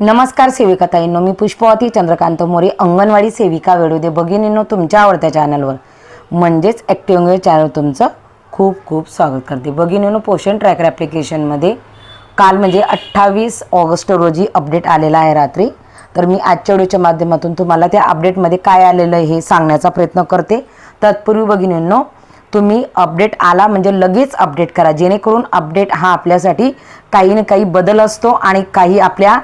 नमस्कार सेविकाताईंनो मी पुष्पवती चंद्रकांत मोरे अंगणवाडी सेविका वेळूदे भगिनींनो तुमच्या आवडत्या चॅनलवर म्हणजेच ॲक्टिव्ह चॅनल तुमचं खूप खूप स्वागत करते. भगिनींनो पोषण ट्रॅकर ॲप्लिकेशनमध्ये काल म्हणजे अठ्ठावीस ऑगस्ट रोजी अपडेट आलेला आहे रात्री. तर मी आजच्या व्हिडिओच्या माध्यमातून तुम्हाला त्या अपडेटमध्ये काय आलेलं आहे हे सांगण्याचा प्रयत्न करते. तत्पूर्वी भगिनींनो तुम्ही अपडेट आला म्हणजे लगेच अपडेट करा. जेणेकरून अपडेट हा आपल्यासाठी काही ना काही बदल असतो आणि काही आपल्या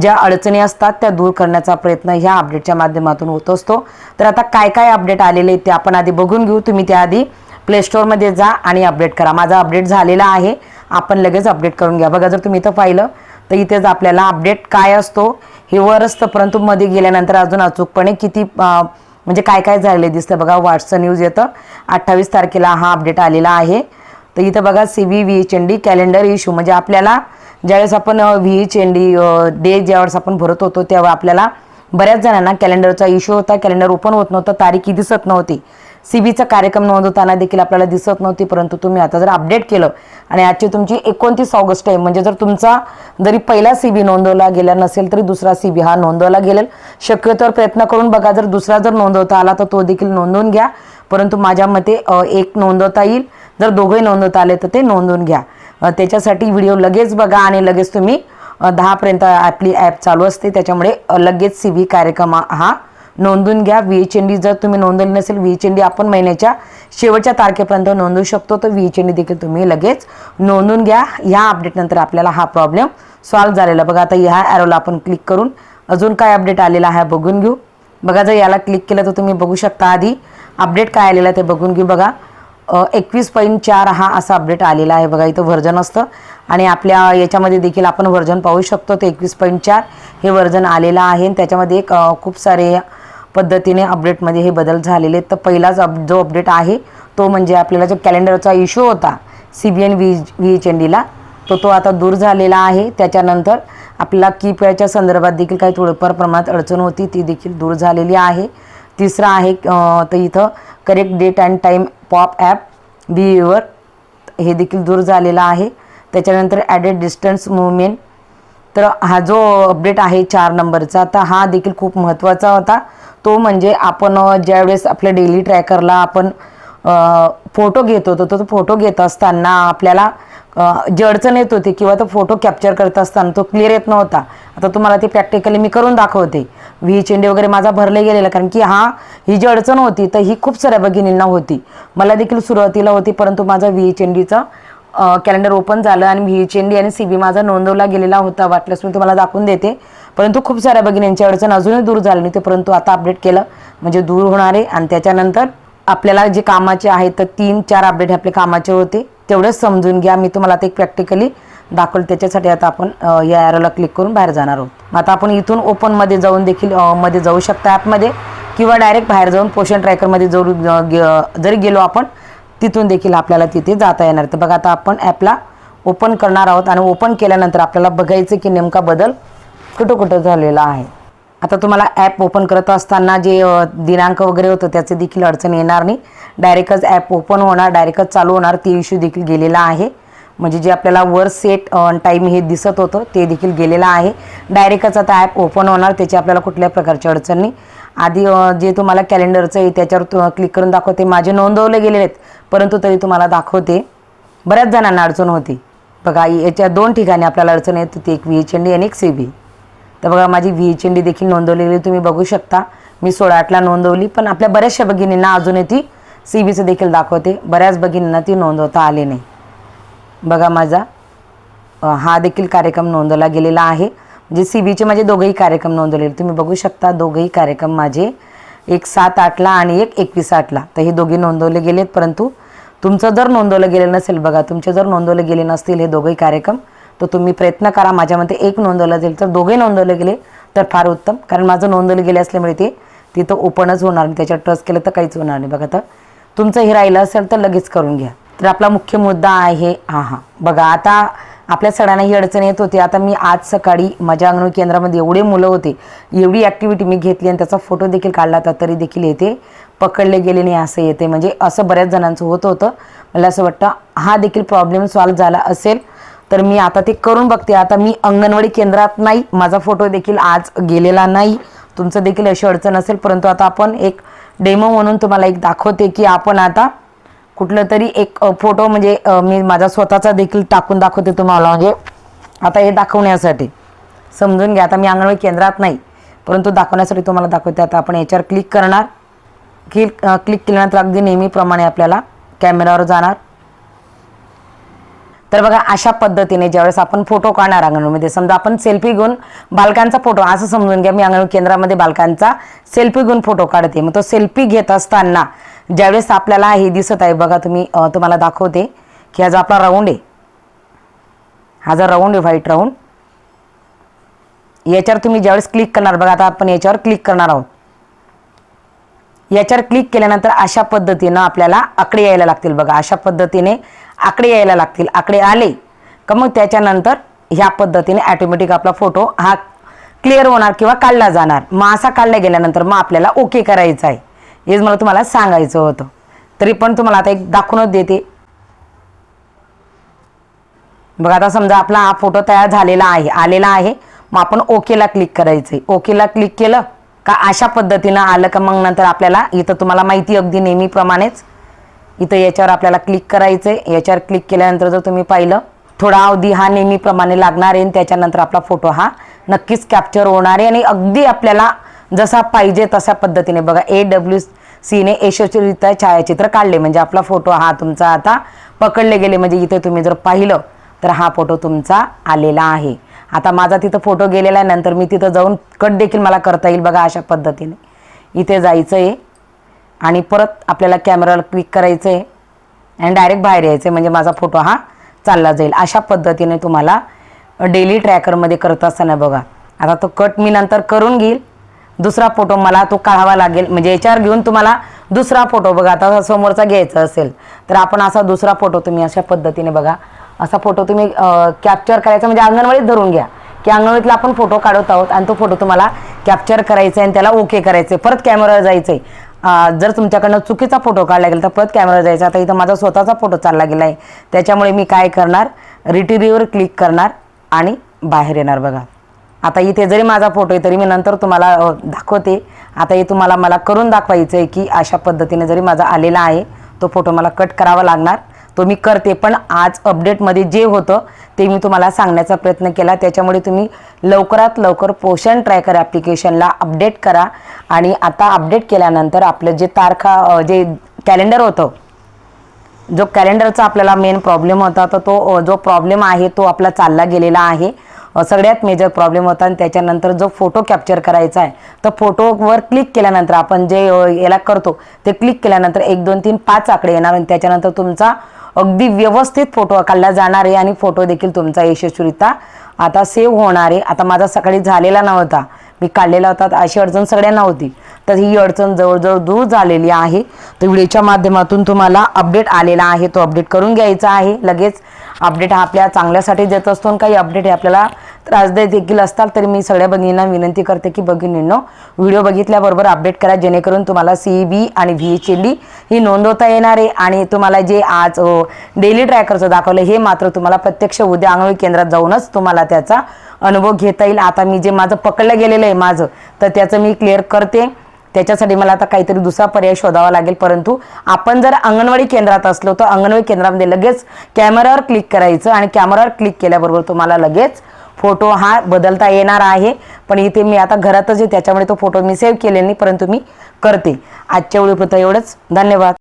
ज्या अडचणी असतात त्या दूर करण्याचा प्रयत्न ह्या अपडेटच्या माध्यमातून होत असतो. तर आता काय काय अपडेट आलेले आहेत ते आपण आधी बघून घेऊ. तुम्ही त्याआधी प्लेस्टोअरमध्ये जा आणि अपडेट करा. माझा अपडेट झालेला आहे. आपण लगेच अपडेट करून घ्या. बघा जर तुम्ही इथं पाहिलं तर इथेच आपल्याला अपडेट काय असतो हे वर असतं परंतु मध्ये गेल्यानंतर अजून अचूकपणे किती म्हणजे काय काय झालेले दिसतं बघा व्हॉट्सअप न्यूज येतं. अठ्ठावीस तारखेला हा अपडेट आलेला आहे. तर इथं बघा C V V H N D calendar issue म्हणजे आपल्याला ज्यावेळेस आपण V H N D day ज्यावेळेस आपण भरत होतो तेव्हा आपल्याला बऱ्याच जणांना कॅलेंडरचा इश्यू होता. कॅलेंडर ओपन होत नव्हतं तारीखी दिसत नव्हती. सीबीचा कार्यक्रम नोंदवताना देखील आपल्याला दिसत नव्हती परंतु तुम्ही आता जर अपडेट केलं आणि आजची तुमची एकोणतीस ऑगस्ट आहे म्हणजे जर तुमचा जरी पहिला सी बी नोंदवला गेला नसेल तरी दुसरा सी बी हा नोंदवला गेलेल. शक्यतोवर प्रयत्न करून बघा जर दुसरा जर नोंदवता आला तर तो देखील नोंदवून घ्या. परंतु माझ्या मते एक नोंदवता येईल. जर दोघंही नोंदवता आले तर ते नोंदवून घ्या. त्याच्यासाठी व्हिडिओ लगेच बघा आणि लगेच तुम्ही दहापर्यंत आपली ॲप चालू असते. त्याच्यामुळे लगेच सी बी कार्यक्रम हा नोंदून घ्या. व्ही एच एन डी जर तुम्ही नोंदवली नसेल व्ही एच एन डी आपण महिन्याच्या शेवटच्या तारखेपर्यंत नोंदवू शकतो. तर व्ही एच एन डी देखील तुम्ही लगेच नोंदून घ्या. ह्या अपडेटनंतर आपल्याला हा प्रॉब्लेम सॉल्व्ह झालेला. बघा आता ह्या ॲरोला आपण क्लिक करून अजून काय अपडेट आलेला आहे बघून घेऊ. बघा जर याला क्लिक केलं तर तुम्ही बघू शकता आधी अपडेट काय आलेलं आहे ते बघून घेऊ. बघा एकवीस पॉईंट चार हा असा अपडेट आलेला आहे. बघा इथं व्हर्जन असतं. आणि आपल्या याच्यामध्ये देखील आपण व्हर्जन पाहू शकतो. ते एकवीस पॉईंट चार हे व्हर्जन आलेलं आहे. आणि त्याच्यामध्ये एक खूप सारे पद्धतीने अपडेटमध्ये हे बदल झालेले तर पहिलाच अप जो अपडेट आहे तो म्हणजे आपल्याला जो कॅलेंडरचा इश्यू होता C B N V V H N डीला तो तो आता दूर झालेला आहे. त्याच्यानंतर आपल्याला कीपॅडच्या संदर्भात देखील काही थोडंफार प्रमाणात अडचण होती ती देखील दूर झालेली आहे. तिसरा आहे तर इथं correct date and time pop app व्हीवर हे देखील दूर झालेलं आहे. त्याच्यानंतर ॲडेड डिस्टन्स मुवमेंट तर हा जो अपडेट आहे चार नंबरचा तर हा देखील खूप महत्त्वाचा होता. तो म्हणजे आपण ज्यावेळेस आपल्या डेली ट्रॅकरला आपण फोटो घेत होतो तर तो फोटो घेत असताना आपल्याला जडचण जी अडचण येत होती किंवा तो फोटो कॅप्चर करत असताना तो क्लिअर येत नव्हता. आता तुम्हाला ते प्रॅक्टिकली मी करून दाखवते. व्ही चेंडे वगैरे माझा भरले गेलेला कारण की हा ही जी अडचण होती तर ही खूप साऱ्या भगिनींना होती. मला देखील सुरुवातीला होती परंतु माझा व्ही चेंडीचा कॅलेंडर ओपन झालं आणि व्ही एच आणि सी बी माझा नोंदवला गेलेला होता. वाटल्यास मी तुम्हाला दाखवून देते. परंतु खूप साऱ्या भगिनींची अडचण अजूनही दूर झाली नाही. ते परंतु आता अपडेट केलं. म्हणजे दूर होणार आहे आणि त्याच्यानंतर आपल्याला जे कामाचे आहेत तर तीन चार अपडेट आपले कामाचे होते. तेवढंच समजून घ्या. मी तुम्हाला आता एक प्रॅक्टिकली दाखवलं. त्याच्यासाठी आता आपण या ॲरोला क्लिक करून बाहेर जाणार आहोत. आता आपण इथून ओपनमध्ये जाऊन देखील मध्ये जाऊ शकता ॲपमध्ये किंवा डायरेक्ट बाहेर जाऊन पोषण ट्रॅकरमध्ये जरूर जरी गेलो आपण तिथून देखील आपल्याला तिथे जाता येणार. तर बघा आता आपण ॲपला ओपन करणार आहोत. आणि ओपन केल्यानंतर आपल्याला बघायचं की नेमका बदल कुठं कुठं झालेलं आहे. आता तुम्हाला ॲप ओपन करत असताना जे दिनांक वगैरे होतं त्याचे देखील अडचण येणार नाही. डायरेक्टच ॲप ओपन होणार डायरेक्टच चालू होणार ते इश्यू देखील गेलेला आहे. म्हणजे जे आपल्याला वर सेट टाईम हे दिसत होतं ते देखील गेलेलं आहे. डायरेक्टच आता ॲप ओपन होणार त्याची आपल्याला कुठल्या प्रकारची अडचण नाही. आधी जे तुम्हाला कॅलेंडरचं आहे त्याच्यावर क्लिक करून दाखवते माझे नोंदवले गेलेले आहेत. परंतु तरी तुम्हाला दाखवते बऱ्याच जणांना अडचण होती. बघा याच्या दोन ठिकाणी आपल्याला अडचण येत होती एक व्ही एच एन डी आणि एक सी बी तर बघा माझी व्ही एच एन डी देखील नोंदवलेली तुम्ही बघू शकता. मी सोळा आठला नोंदवली पण आपल्या बऱ्याचशा भगिनींना अजूनही ती सी बीचं देखील दाखवते. बऱ्याच भगिनींना ती नोंदवता आली नाही. बघा माझा हा देखील कार्यक्रम नोंदवला गेलेला आहे. म्हणजे सी बीचे माझे दोघंही कार्यक्रम नोंदवलेले. तुम्ही बघू शकता दोघंही कार्यक्रम माझे एक सात आठला आणि एक एकवीस आठला. तर हे दोघे नोंदवले गेलेत परंतु तुमचं जर नोंदवलं गेलं नसेल बघा तुमचे जर नोंदवले गेले नसतील हे दोघंही कार्यक्रम तर तुम्ही प्रयत्न करा माझ्या मते एक नोंदवलं जाईल. तर दोघे नोंदवले गेले तर फार उत्तम. कारण माझं नोंदवलं गेले असल्यामुळे ते तिथं ओपनच होणार नाही. त्याच्यावर ट्रस्ट केलं तर काहीच होणार नाही. बघा तर तुमचं हे राहिलं असेल तर लगेच करून घ्या. तर आपला मुख्य मुद्दा आहे हां हां. बघा आता आपल्या सगळ्यांना ही अडचण येत होती. आता मी आज सकाळी माझ्या अंगणवाडी केंद्रामध्ये एवढे मुलं होते. एवढी ॲक्टिव्हिटी मी घेतली आणि त्याचा फोटो देखील काढला तर तरी देखील येते. पकडले गेले नाही असं येते. म्हणजे असं बऱ्याच जणांचं होत होतं. मला असं वाटतं हा देखील प्रॉब्लेम सॉल्व्ह झाला असेल. तर मी आता ते करून बघते. आता मी अंगणवाडी केंद्रात नाही माझा फोटो देखील आज गेलेला नाही. तुमचं देखील अशी अडचण असेल परंतु आता आपण एक डेमो म्हणून तुम्हाला एक दाखवते की आपण आता कुठलं तरी एक फोटो म्हणजे मी माझा स्वतःचा देखील टाकून दाखवते तुम्हाला. म्हणजे आता हे दाखवण्यासाठी. समजून घ्या आता मी अंगणवाडी केंद्रात नाही परंतु दाखवण्यासाठी तुम्हाला दाखवते. आता आपण याच्यावर क्लिक करणार. क्लिक क्लिक केल्यानंतर अगदी नेहमीप्रमाणे आपल्याला कॅमेरावर जाणार. तर बघा अशा पद्धतीने ज्यावेळेस आपण फोटो काढणार अंगणवाडीमध्ये समजा आपण सेल्फी घेऊन बालकांचा फोटो असं समजून घ्या मी अंगणवाडी केंद्रामध्ये बालकांचा सेल्फी घेऊन फोटो काढते. मग तो सेल्फी घेत असताना ज्यावेळेस आपल्याला हे दिसत आहे बघा तुम्ही तुम्हाला दाखवते की हा जो आपला राऊंड आहे हा जो राऊंड आहे व्हाईट राऊंड याच्यावर तुम्ही ज्यावेळेस क्लिक करणार बघा आता आपण याच्यावर क्लिक करणार आहोत. याच्यावर क्लिक केल्यानंतर अशा पद्धतीनं आपल्याला आकडे यायला लागतील बघा. अशा पद्धतीने आकडे यायला लागतील आकडे आले का मग त्याच्यानंतर ह्या पद्धतीने ॲटोमॅटिक आपला फोटो हा क्लिअर होणार किंवा काढला जाणार. मग असा काढला गेल्यानंतर मग आपल्याला ओके करायचं आहे. हेच मला तुम्हाला सांगायचं होतं. तरी पण तुम्हाला आता एक दाखवूनच देते. बघा आता समजा आपला हा फोटो तयार झालेला आहे आलेला आहे. मग आपण ओकेला क्लिक करायचं आहे ओकेला क्लिक केलं का अशा पद्धतीनं आलं का मग नंतर आपल्याला इथं तुम्हाला माहिती अगदी नेहमीप्रमाणेच इथं याच्यावर आपल्याला क्लिक करायचं आहे याच्यावर क्लिक केल्यानंतर जर तुम्ही पाहिलं थोडा अवधी हा नेहमीप्रमाणे लागणार आहे आणि त्याच्यानंतर आपला फोटो हा नक्कीच कॅप्चर होणार आहे आणि अगदी आपल्याला जसा पाहिजे तशा पद्धतीने बघा ए डब्ल्यू सीने यशस्वीरित्या छायाचित्र काढले. म्हणजे आपला फोटो हा तुमचा आता पकडले गेले. म्हणजे इथे तुम्ही जर पाहिलं तर हा फोटो तुमचा आलेला आहे. आता माझा तिथं फोटो गेलेला आहे. नंतर मी तिथं जाऊन कट देखील मला करता येईल बघा अशा पद्धतीने. इथे जायचं आहे आणि परत आपल्याला कॅमेराला क्लिक करायचं आहे आणि डायरेक्ट बाहेर यायचं आहे म्हणजे माझा फोटो हा चालला जाईल. अशा पद्धतीने तुम्हाला डेली ट्रॅकरमध्ये करत असताना बघा. आता तो कट मी नंतर करून घेईल. दुसरा फोटो मला तो काढावा लागेल. म्हणजे याच्यावर घेऊन तुम्हाला दुसरा फोटो बघा. आता समोरचा घ्यायचा असेल तर आपण असा दुसरा फोटो तुम्ही अशा पद्धतीने बघा. असा फोटो तुम्ही कॅप्चर करायचा म्हणजे अंगणवाडीत धरून घ्या. की अंगणवाडीतला आपण फोटो काढत आहोत आणि तो फोटो तुम्हाला कॅप्चर करायचा आहे आणि त्याला ओके करायचं आहे परत कॅमेरावर जायचं आहे जर तुमच्याकडनं चुकीचा फोटो काढला गेला तर परत कॅमेरा जायचा. आता इथं माझा स्वतःचा फोटो चालला गेला आहे त्याच्यामुळे मी काय करणार? रिटिरीवर क्लिक करणार आणि बाहेर येणार बघा. आता इथे जरी माझा फोटो आहे तरी मी नंतर तुम्हाला दाखवते. आता हे तुम्हाला मला करून दाखवायचं आहे की अशा पद्धतीने जरी माझा आलेला आहे तो फोटो मला कट करावा लागणार. तो मी करते. पण आज अपडेटमध्ये जे होतं ते मी तुम्हाला सांगण्याचा प्रयत्न केला. त्याच्यामुळे तुम्ही लवकरात लवकर पोषण ट्रॅकर ॲप्लिकेशनला अपडेट करा. आणि आता अपडेट केल्यानंतर आपलं जे तारखा जे कॅलेंडर होतं जो कॅलेंडरचा आपल्याला मेन प्रॉब्लेम होता तर तो जो प्रॉब्लेम आहे तो आपला चालला गेलेला आहे. सगळ्यात मेजर प्रॉब्लेम होता आणि त्याच्यानंतर जो फोटो कॅप्चर करायचा आहे तर फोटोवर क्लिक केल्यानंतर आपण जे याला करतो ते क्लिक केल्यानंतर एक दोन तीन पाच आकडे येणार आणि त्याच्यानंतर तुमचा अगदी व्यवस्थित फोटो काढला जाणार आहे आणि फोटो देखील तुमचा यशस्वीरित्या आता सेव्ह होणार आहे. आता माझा सकाळी झालेला नव्हता. मी काढलेला होता तर अशी अडचण सगळ्यांना होती. तर ही अडचण जवळजवळ दूर झालेली आहे. तर व्हिडिओच्या माध्यमातून तुम्हाला अपडेट आलेला आहे. तो अपडेट करून घ्यायचा आहे. लगेच अपडेट हा आपल्या चांगल्यासाठी देत असतो आणि काही अपडेट हे आपल्याला त्रासदायक देखील असतात. तरी मी सगळ्या भगिनींना विनंती करते की भगिनींनो व्हिडिओ बघितल्याबरोबर अपडेट करा जेणेकरून तुम्हाला सी बी आणि व्ही एच एल डी ही नोंदवता येणार आहे आणि तुम्हाला जे आज डेली ट्रॅकरचं दाखवलं हे मात्र तुम्हाला प्रत्यक्ष उद्या अंगळी केंद्रात जाऊनच तुम्हाला त्याचा अनुभव घेता येईल. आता मी जे माझं पकडलं गेलेलं आहे माझं तर त्याचं मी क्लिअर करते. त्याच्यासाठी मला आता काहीतरी दुसरा पर्याय शोधावा लागेल. परंतु आपण जर अंगणवाडी केंद्रात असलो तर अंगणवाडी केंद्रामध्ये लगेच कॅमेरावर क्लिक करायचं आणि कॅमेरावर क्लिक केल्याबरोबर तुम्हाला लगेच फोटो हा बदलता येणार आहे. पण इथे मी आता घरातच आहे त्याच्यामुळे तो फोटो मी सेव्ह केले नाही परंतु मी करते. आजच्या वेळेपुरतं एवढंच. धन्यवाद.